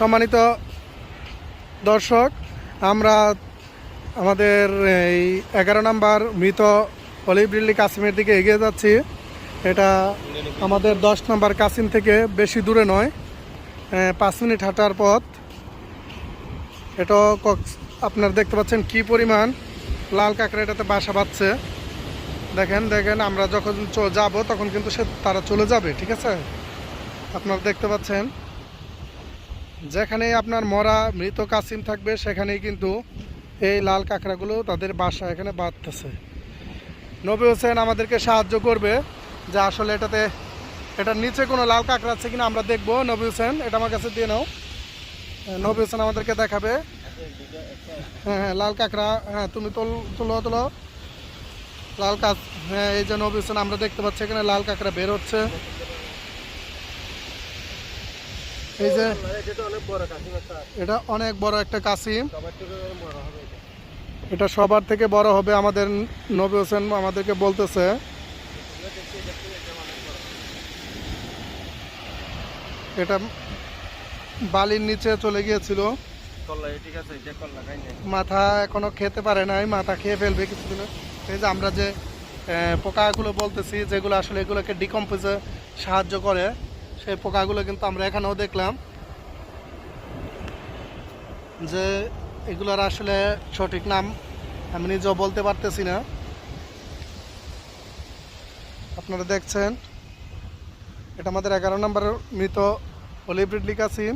সম্মানিত দর্শক, আমরা আমাদের এই এগারো নম্বর মৃত অলিব্রিল্লি কাসিমের দিকে এগিয়ে যাচ্ছি। এটা আমাদের দশ নম্বর কাসিম থেকে বেশি দূরে নয় পাঁচ মিনিট হাঁটার পথ। এটা আপনারা দেখতে পাচ্ছেন কি পরিমাণ লাল কাঁকড়া এটাতে বাসা বাঁধছে। দেখেন দেখেন, আমরা যখন যাব তখন কিন্তু সে, তারা চলে যাবে, ঠিক আছে? আপনারা দেখতে পাচ্ছেন। যেখানেই আপনার মরা মৃত কাসিম থাকবে, সেখানেই কিন্তু এই লাল কাঁকড়াগুলো তাদের বাসা এখানে বাঁধতেছে। নবী হোসেন আমাদেরকে সাহায্য করবে যে আসলে এটাতে, এটার নিচে কোনো লাল কাঁকড়া আছে কিনা আমরা দেখব। নবী হোসেন, এটা আমার কাছে দিয়ে নাও। নবী হোসেন আমাদেরকে দেখাবে। হ্যাঁ হ্যাঁ লাল কাঁকড়া হ্যাঁ তুমি তোল, তুলো তুলো। লাল কাঁক হ্যাঁ এই যে নবী হোসেন, আমরা দেখতে পাচ্ছি এখানে লাল কাঁকড়া বের হচ্ছে। এই যে এটা অনেক বড় একটা কাসিম এটা সবার থেকে বড় হবে আমাদের নবী হোসেন আমাদেরকে বলতেছে। এটা বালির নিচে চলে গিয়েছিল। মাথা এখনও খেতে পারে নাই মাথা খেয়ে ফেলবে কিছুদিনে। এই যে আমরা যে পোকাগুলো বলতেছি যেগুলো আসলে এগুলোকে ডিকম্পোজে সাহায্য করে সেই পোকাগুলো কিন্তু আমরা এখানেও দেখলাম যে এগুলোর আসলে সঠিক নাম আমি নিজেও বলতে পারতেছি না। আপনারা দেখছেন, এটা আমাদের এগারো নম্বরের মৃত অলিব্রিডলি কাসিম